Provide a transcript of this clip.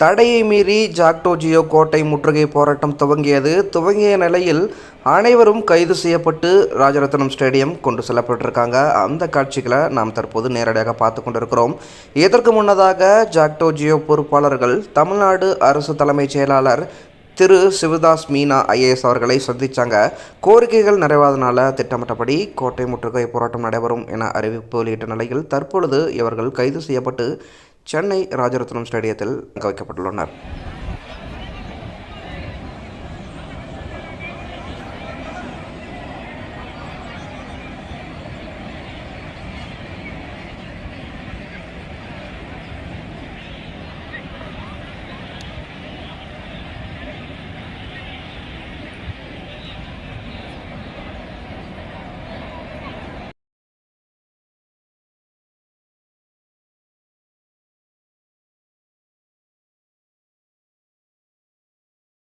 தடையை மீறி ஜாக்டோ ஜியோ கோட்டை முற்றுகை போராட்டம் துவங்கியது. துவங்கிய நிலையில் அனைவரும் கைது செய்யப்பட்டு ராஜரத்னம் ஸ்டேடியம் கொண்டு செல்லப்பட்டிருக்காங்க. அந்த காட்சிகளை நாம் தற்போது நேரடியாக பார்த்து கொண்டிருக்கிறோம். இதற்கு முன்னதாக ஜாக்டோ ஜியோ பொறுப்பாளர்கள் தமிழ்நாடு அரசு தலைமைச் செயலாளர் திரு சிவதாஸ் மீனா ஐஏஎஸ் அவர்களை சந்தித்தாங்க கோரிக்கைகள் நிறைவாதனால திட்டமிட்டபடி கோட்டை முற்றுகை போராட்டம் நடைபெறும் என அறிவிப்பு வெளியிட்ட நிலையில் தற்பொழுது இவர்கள் கைது செய்யப்பட்டு சென்னை ராஜரத்னம் ஸ்டேடியத்தில் வைக்கப்பட்டுள்ளனர்.